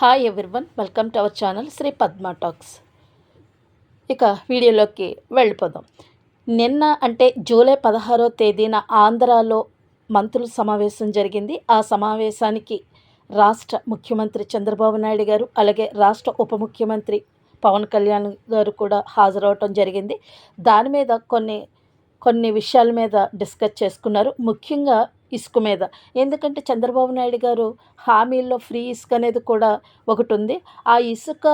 Hi everyone welcome to our channel Shri Padma talks ఇక వీడియోలోకి వెళ్ళిపోదాం. నిన్న అంటే జూలై పదహారో తేదీన ఆంధ్రాలో మంత్రుల సమావేశం జరిగింది. ఆ సమావేశానికి రాష్ట్ర ముఖ్యమంత్రి చంద్రబాబు నాయుడు గారు అలాగే రాష్ట్ర ఉప ముఖ్యమంత్రి పవన్ కళ్యాణ్ గారు కూడా హాజరవటం జరిగింది. దాని మీద కొన్ని కొన్ని విషయాల మీద డిస్కస్ చేసుకున్నారు. ముఖ్యంగా ఇసుక మీద. ఎందుకంటే చంద్రబాబు నాయుడు గారు హామీల్లో ఫ్రీ ఇసుక అనేది కూడా ఒకటి ఉంది. ఆ ఇసుక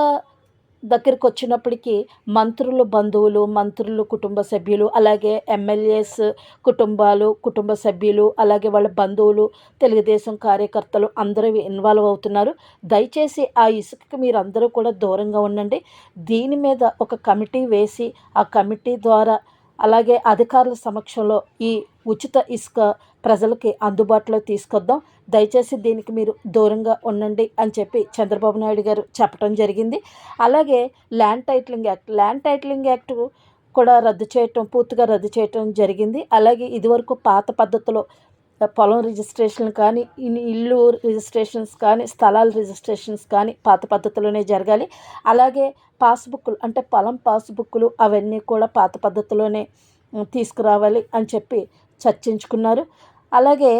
దగ్గరికి వచ్చినప్పటికీ మంత్రులు బంధువులు మంత్రులు కుటుంబ సభ్యులు అలాగే ఎమ్మెల్యేస్ కుటుంబాలు కుటుంబ సభ్యులు అలాగే వాళ్ళ బంధువులు తెలుగుదేశం కార్యకర్తలు అందరూ ఇన్వాల్వ్ అవుతున్నారు. దయచేసి ఆ ఇసుకకి మీరు అందరూ కూడా దూరంగా ఉండండి. దీని మీద ఒక కమిటీ వేసి ఆ కమిటీ ద్వారా అలాగే అధికారుల సమక్షంలో ఈ ఉచిత ఇసుక ప్రజలకి అందుబాటులో తీసుకొద్దాం. దయచేసి దీనికి మీరు దూరంగా ఉండండి అని చెప్పి చంద్రబాబు నాయుడు గారు చెప్పడం జరిగింది. అలాగే land titling act land titling act కూడా రద్దు చేయటం పూర్తిగా రద్దు చేయటం జరిగింది. అలాగే ఇదివరకు పాత పద్ధతిలో పొలం రిజిస్ట్రేషన్ కానీ ఇల్లు రిజిస్ట్రేషన్స్ కానీ స్థలాల రిజిస్ట్రేషన్స్ కానీ పాత పద్ధతిలోనే జరగాలి. అలాగే పాస్బుక్లు అంటే పొలం పాస్బుక్లు అవన్నీ కూడా పాత పద్ధతిలోనే తీసుకురావాలి అని చెప్పి చర్చించుకున్నారు. అలాగే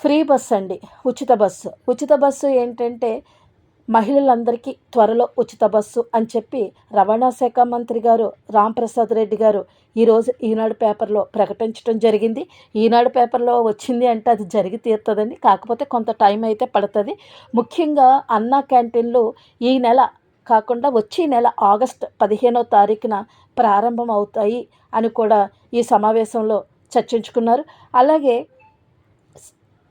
ఫ్రీ బస్ అండి ఉచిత బస్సు ఉచిత బస్సు ఏంటంటే మహిళలందరికీ త్వరలో ఉచిత బస్సు అని చెప్పి రవాణా శాఖ మంత్రి గారు రాంప్రసాద్ రెడ్డి గారు ఈరోజు ఈనాడు పేపర్లో ప్రకటించడం జరిగింది. ఈనాడు పేపర్లో వచ్చింది అంటే అది జరిగి తీరుతుందండి. కాకపోతే కొంత టైం అయితే పడుతుంది. ముఖ్యంగా అన్నా క్యాంటీన్లు ఈ నెల కాకుండా వచ్చే నెల ఆగస్ట్ పదిహేనో తారీఖున ప్రారంభం అవుతాయి అని కూడా ఈ సమావేశంలో చర్చించుకున్నారు. అలాగే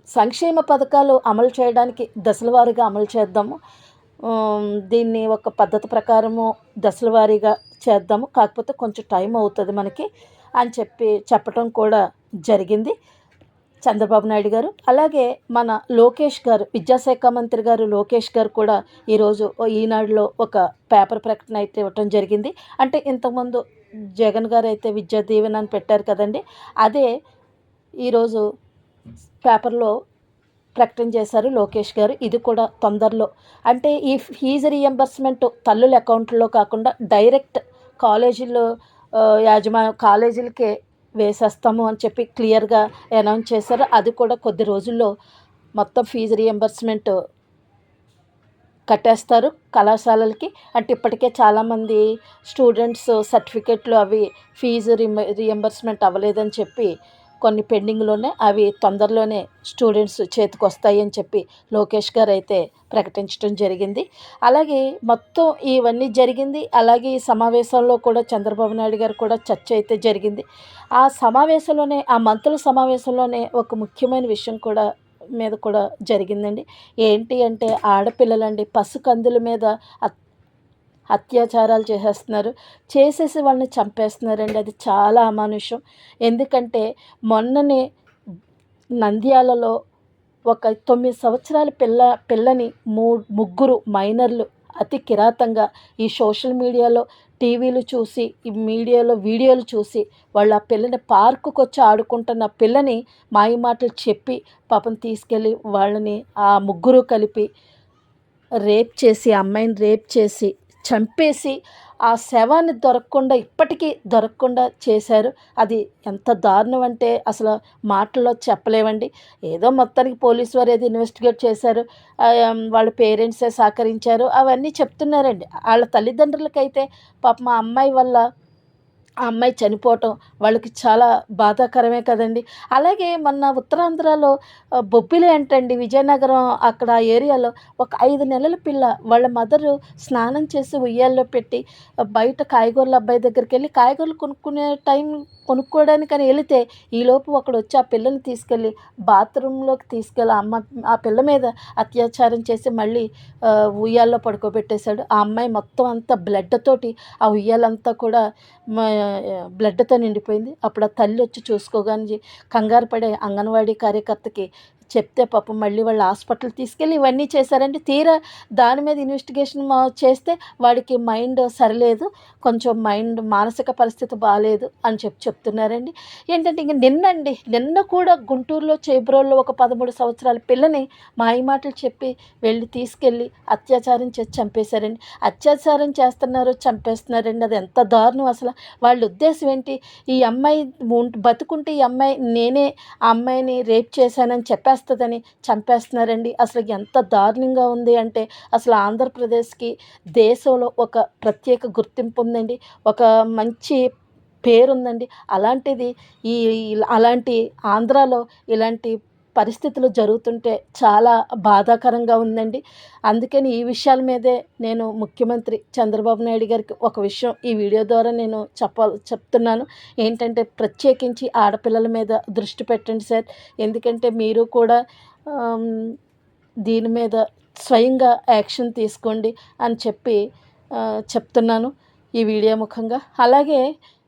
సంక్షేమ పథకాలు అమలు చేయడానికి దశల వారీగా అమలు చేద్దాము. దీన్ని ఒక పద్ధతి ప్రకారము దశల వారీగా చేద్దాము. కాకపోతే కొంచెం టైం అవుతుంది మనకి అని చెప్పి చెప్పడం కూడా జరిగింది. చంద్రబాబు నాయుడు గారు అలాగే మన లోకేష్ గారు విద్యాశాఖ మంత్రి గారు లోకేష్ గారు కూడా ఈరోజు ఈనాడులో ఒక పేపర్ ప్రకటన అయితే ఇవ్వటం జరిగింది. అంటే ఇంతకుముందు జగన్ గారు అయితే విద్యా దీవెన అని పెట్టారు కదండి అదే ఈరోజు పేపర్లో ప్రకటన చేశారు లోకేష్ గారు. ఇది కూడా తొందరలో. అంటే ఈ ఫీజు రియంబర్స్మెంట్ తల్లుల అకౌంట్లో కాకుండా డైరెక్ట్ కాలేజీలో యాజమా కాలేజీలకే వేసేస్తాము అని చెప్పి క్లియర్గా అనౌన్స్ చేశారు. అది కూడా కొద్ది రోజుల్లో మొత్తం ఫీజు రియంబర్స్మెంట్ కట్టేస్తారు కళాశాలలకి. అంటే ఇప్పటికే చాలామంది స్టూడెంట్స్ సర్టిఫికెట్లు అవి ఫీజు రియంబర్స్మెంట్ అవ్వలేదని చెప్పి కొన్ని పెండింగ్లోనే అవి తొందరలోనే స్టూడెంట్స్ చేతికి వస్తాయని చెప్పి లోకేష్ గారు అయితే ప్రకటించడం జరిగింది. అలాగే మొత్తం ఇవన్నీ జరిగింది. అలాగే ఈ సమావేశంలో కూడా చంద్రబాబు నాయుడు గారు కూడా చర్చ అయితే జరిగింది. ఆ సమావేశంలోనే ఆ మంత్రుల సమావేశంలోనే ఒక ముఖ్యమైన విషయం కూడా మీద కూడా జరిగిందండి. ఏంటి అంటే ఆడపిల్లలండి పసుకందుల మీద అత్యాచారాలు చేసేస్తున్నారు. చేసేసి వాళ్ళని చంపేస్తున్నారండి. అది చాలా అమానుషం. ఎందుకంటే మొన్ననే నంద్యాలలో ఒక తొమ్మిది సంవత్సరాల పిల్ల పిల్లని మూ ముగ్గురు మైనర్లు అతి కిరాతంగా ఈ సోషల్ మీడియాలో టీవీలు చూసి ఈ మీడియాలో వీడియోలు చూసి వాళ్ళ ఆ పిల్లని పార్కుకు వచ్చి ఆడుకుంటున్న పిల్లని మాయ మాటలు చెప్పి పాపం తీసుకెళ్ళి వాళ్ళని ఆ ముగ్గురు కలిపి రేప్ చేసి ఆ అమ్మాయిని రేప్ చేసి చంపేసి ఆ శవాన్ని దొరకకుండా ఇప్పటికీ దొరకకుండా చేశారు. అది ఎంత దారుణం అంటే అసలు మాటల్లో చెప్పలేవండి ఏదో మొత్తానికి పోలీసు వారు ఏదో ఇన్వెస్టిగేట్ చేశారు. వాళ్ళ పేరెంట్సే సహకరించారు. అవన్నీ చెప్తున్నారండి. వాళ్ళ తల్లిదండ్రులకైతే పాప మా అమ్మాయి వల్ల ఆ అమ్మాయి చనిపోవటం వాళ్ళకి చాలా బాధాకరమే కదండి. అలాగే మొన్న ఉత్తరాంధ్రలో బొబ్బిలి అంటండి విజయనగరం అక్కడ ఏరియాలో ఒక ఐదు నెలల పిల్ల వాళ్ళ మదరు స్నానం చేసి ఉయ్యాల్లో పెట్టి బయట కాయగూరల అబ్బాయి దగ్గరికి వెళ్ళి కాయగూరలు కొనుక్కునే టైం కొనుక్కోవడానికని వెళితే ఈలోపు ఒకడు వచ్చి ఆ పిల్లని తీసుకెళ్ళి బాత్రూంలోకి తీసుకెళ్ళి ఆ అమ్మ ఆ పిల్ల మీద అత్యాచారం చేసి మళ్ళీ ఉయ్యాల్లో పడుకోబెట్టేశాడు. ఆ అమ్మాయి మొత్తం అంతా బ్లడ్ తోటి ఆ ఉయ్యాలంతా కూడా బ్లడ్తో నిండిపోయింది. అప్పుడు ఆ తల్లి వచ్చి చూసుకోగానే కంగారు పడే అంగన్వాడీ కార్యకర్తకి చెప్తే పాపం మళ్ళీ వాళ్ళు హాస్పిటల్ తీసుకెళ్ళి ఇవన్నీ చేశారండి తీరా దాని మీద ఇన్వెస్టిగేషన్ చేస్తే వాడికి మైండ్ సరిలేదు కొంచెం మైండ్ మానసిక పరిస్థితి బాగాలేదు అని చెప్పి చెప్తున్నారండి. ఏంటంటే ఇంక నిన్నండి నిన్న కూడా గుంటూరులో చేబ్రోల్లో ఒక పదమూడు సంవత్సరాల పిల్లని మాయ మాటలు చెప్పి వెళ్ళి తీసుకెళ్ళి అత్యాచారం చేసి చంపేశారండి. అత్యాచారం చేస్తున్నారు చంపేస్తున్నారండి అది ఎంత దారుణం అసలు. వాళ్ళ ఉద్దేశం ఏంటి? ఈ అమ్మాయి బతుకుంటే ఈ అమ్మాయి నేనే ఆ అమ్మాయిని రేప్ చేశానని చెప్పేస్తాను చంపేస్తుందని చంపేస్తున్నారండి. అసలు ఎంత దారుణంగా ఉంది అంటే అసలు ఆంధ్రప్రదేశ్కి దేశంలో ఒక ప్రత్యేక గుర్తింపు ఉందండి. ఒక మంచి పేరుందండి. అలాంటిది ఈ అలాంటి ఆంధ్రాలో ఇలాంటి పరిస్థితులు జరుగుతుంటే చాలా బాధాకరంగా ఉందండి. అందుకని ఈ విషయాల మీదే నేను ముఖ్యమంత్రి చంద్రబాబు నాయుడు గారికి ఒక విషయం ఈ వీడియో ద్వారా నేను చెప్పాలి చెప్తున్నాను. ఏంటంటే ప్రత్యేకించి ఆడపిల్లల మీద దృష్టి పెట్టండి సార్. ఎందుకంటే మీరు కూడా దీని మీద స్వయంగా యాక్షన్ తీసుకోండి అని చెప్పి చెప్తున్నాను ఈ వీడియో ముఖంగా. అలాగే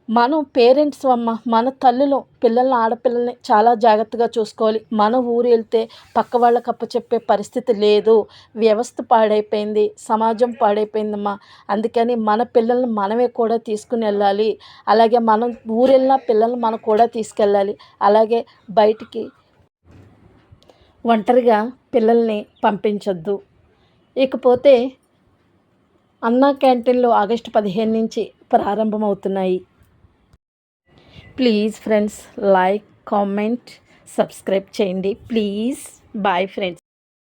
మనం పేరెంట్స్ అమ్మ మన తల్లులు పిల్లల్ని ఆడపిల్లల్ని చాలా జాగ్రత్తగా చూసుకోవాలి. మన ఊరు వెళ్తే పక్క వాళ్ళకి అప్పచెప్పే పరిస్థితి లేదు. వ్యవస్థ పాడైపోయింది సమాజం పాడైపోయిందమ్మా. అందుకని మన పిల్లల్ని మనమే కూడా తీసుకుని వెళ్ళాలి. అలాగే మనం ఊరు వెళ్ళిన పిల్లల్ని మనం కూడా తీసుకెళ్ళాలి. అలాగే బయటికి ఒంటరిగా పిల్లల్ని పంపించొద్దు. ఇకపోతే అన్నా క్యాంటీన్లు ఆగస్టు పదిహేను నుంచి ప్రారంభమవుతున్నాయి. please friends like comment subscribe చేయండి ప్లీజ్ బాయ్ ఫ్రెండ్స్